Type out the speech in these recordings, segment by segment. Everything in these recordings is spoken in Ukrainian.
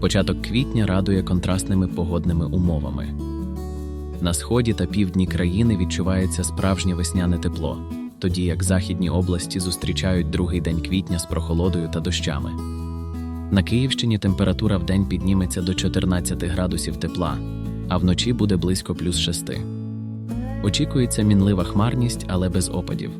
Початок квітня радує контрастними погодними умовами. На сході та півдні країни відчувається справжнє весняне тепло, тоді як західні області зустрічають другий день квітня з прохолодою та дощами. На Київщині температура вдень підніметься до 14 градусів тепла, а вночі буде близько плюс 6. Очікується мінлива хмарність, але без опадів.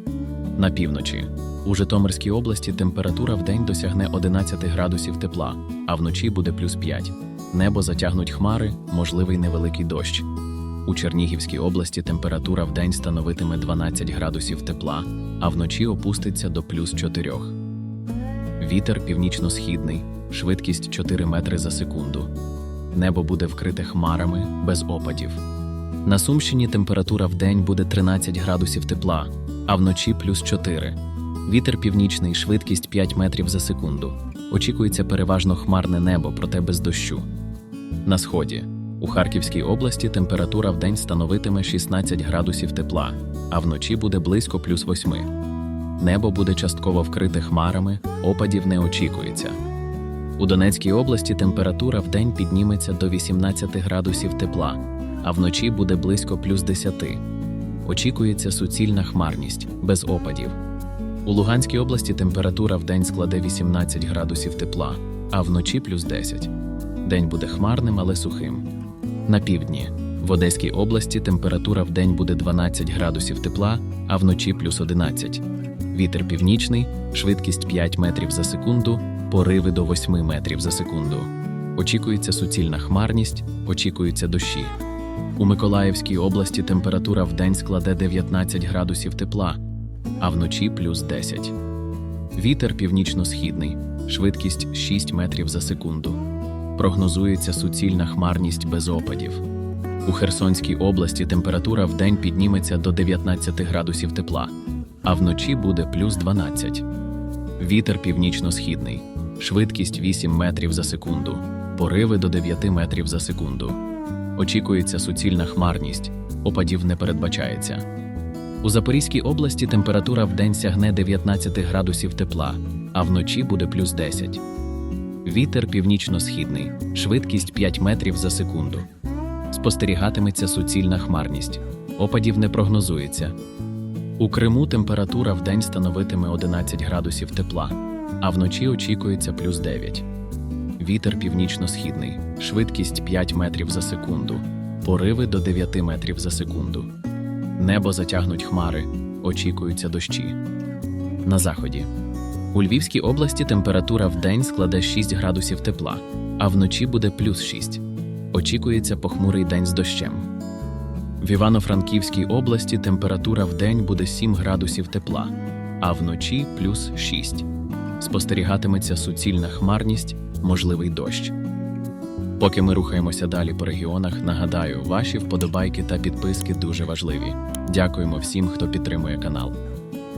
На півночі. У Житомирській області температура вдень досягне 11 градусів тепла, а вночі буде плюс 5. Небо затягнуть хмари, можливий невеликий дощ. У Чернігівській області температура вдень становитиме 12 градусів тепла, а вночі опуститься до плюс 4. Вітер північно-східний, швидкість 4 метри за секунду. Небо буде вкрите хмарами без опадів. На Сумщині температура вдень буде 13 градусів тепла, а вночі плюс 4. Вітер північний, швидкість 5 метрів за секунду. Очікується переважно хмарне небо, проте без дощу. На сході. У Харківській області температура вдень становитиме 16 градусів тепла, а вночі буде близько плюс 8. Небо буде частково вкрите хмарами, опадів не очікується. У Донецькій області температура вдень підніметься до 18 градусів тепла, а вночі буде близько плюс 10. Очікується суцільна хмарність, без опадів. У Луганській області температура вдень складе 18 градусів тепла, а вночі плюс 10. День буде хмарним, але сухим. На півдні. В Одеській області температура вдень буде 12 градусів тепла, а вночі плюс 11. Вітер північний, швидкість 5 метрів за секунду, пориви до 8 метрів за секунду. Очікується суцільна хмарність, очікуються дощі. У Миколаївській області температура вдень складе 19 градусів тепла, а вночі плюс 10. Вітер північно-східний, швидкість 6 метрів за секунду. Прогнозується суцільна хмарність без опадів. У Херсонській області температура вдень підніметься до 19 градусів тепла, а вночі буде плюс 12. Вітер північно-східний, швидкість 8 метрів за секунду, пориви до 9 метрів за секунду. Очікується суцільна хмарність, опадів не передбачається. У Запорізькій області температура вдень сягне 19 градусів тепла, а вночі буде плюс 10. Вітер північно-східний, швидкість 5 метрів за секунду. Спостерігатиметься суцільна хмарність. Опадів не прогнозується. У Криму температура вдень становитиме 11 градусів тепла, а вночі очікується плюс 9. Вітер північно-східний, швидкість 5 метрів за секунду, пориви до 9 метрів за секунду. Небо затягнуть хмари, очікуються дощі. На заході. У Львівській області температура вдень складе 6 градусів тепла, а вночі буде плюс 6. Очікується похмурий день з дощем. В Івано-Франківській області температура вдень буде 7 градусів тепла, а вночі плюс 6. Спостерігатиметься суцільна хмарність, можливий дощ. Поки ми рухаємося далі по регіонах, нагадаю, ваші вподобайки та підписки дуже важливі. Дякуємо всім, хто підтримує канал.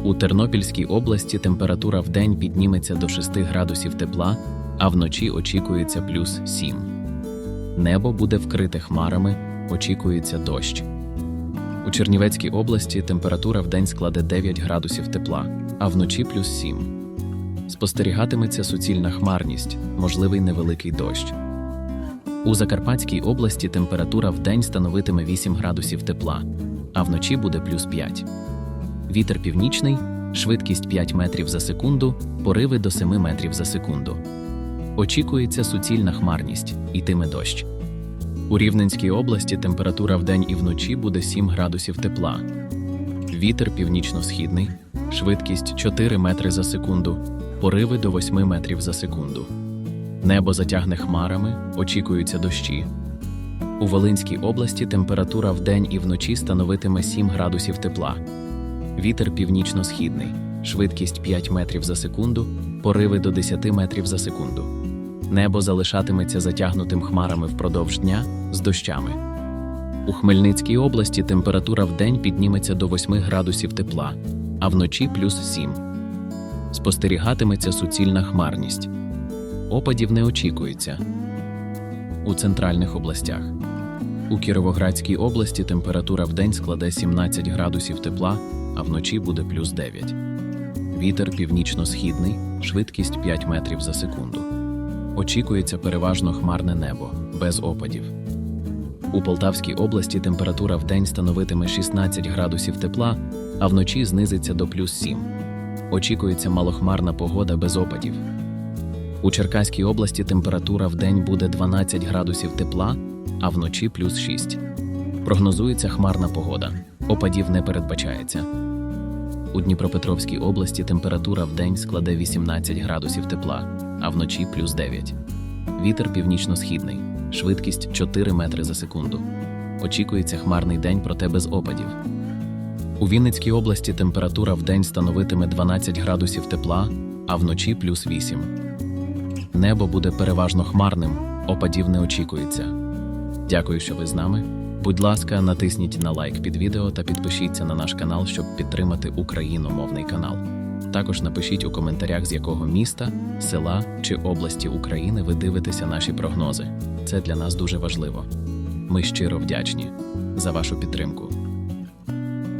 У Тернопільській області температура вдень підніметься до 6 градусів тепла, а вночі очікується плюс 7. Небо буде вкрите хмарами, очікується дощ. У Чернівецькій області температура вдень складе 9 градусів тепла, а вночі плюс 7. Спостерігатиметься суцільна хмарність, можливий невеликий дощ. У Закарпатській області температура вдень становитиме 8 градусів тепла, а вночі буде плюс 5. Вітер північний, швидкість 5 метрів за секунду, пориви до 7 метрів за секунду. Очікується суцільна хмарність, йтиме дощ. У Рівненській області температура вдень і вночі буде 7 градусів тепла. Вітер північно-східний, швидкість 4 метри за секунду, пориви до 8 метрів за секунду. Небо затягне хмарами, очікуються дощі. У Волинській області температура вдень і вночі становитиме 7 градусів тепла. Вітер північно-східний, швидкість 5 метрів за секунду, пориви до 10 метрів за секунду. Небо залишатиметься затягнутим хмарами впродовж дня з дощами. У Хмельницькій області температура вдень підніметься до 8 градусів тепла, а вночі плюс 7. Спостерігатиметься суцільна хмарність. Опадів не очікується. У центральних областях. У Кіровоградській області температура вдень складе 17 градусів тепла, а вночі буде плюс 9. Вітер північно-східний, швидкість 5 метрів за секунду. Очікується переважно хмарне небо, без опадів. У Полтавській області температура в день становитиме 16 градусів тепла, а вночі знизиться до плюс 7. Очікується малохмарна погода без опадів. У Черкаській області температура в день буде 12 градусів тепла, а вночі плюс 6. Прогнозується хмарна погода. Опадів не передбачається. У Дніпропетровській області температура в день складе 18 градусів тепла, а вночі плюс 9. Вітер північно-східний, швидкість 4 метри за секунду. Очікується хмарний день, проте без опадів. У Вінницькій області температура в день становитиме 12 градусів тепла, а вночі плюс 8. Небо буде переважно хмарним, опадів не очікується. Дякую, що ви з нами. Будь ласка, натисніть на лайк під відео та підпишіться на наш канал, щоб підтримати україномовний канал. Також напишіть у коментарях, з якого міста, села чи області України ви дивитеся наші прогнози. Це для нас дуже важливо. Ми щиро вдячні за вашу підтримку.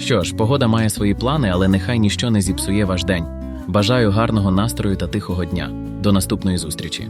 Що ж, погода має свої плани, але нехай ніщо не зіпсує ваш день. Бажаю гарного настрою та тихого дня. До наступної зустрічі!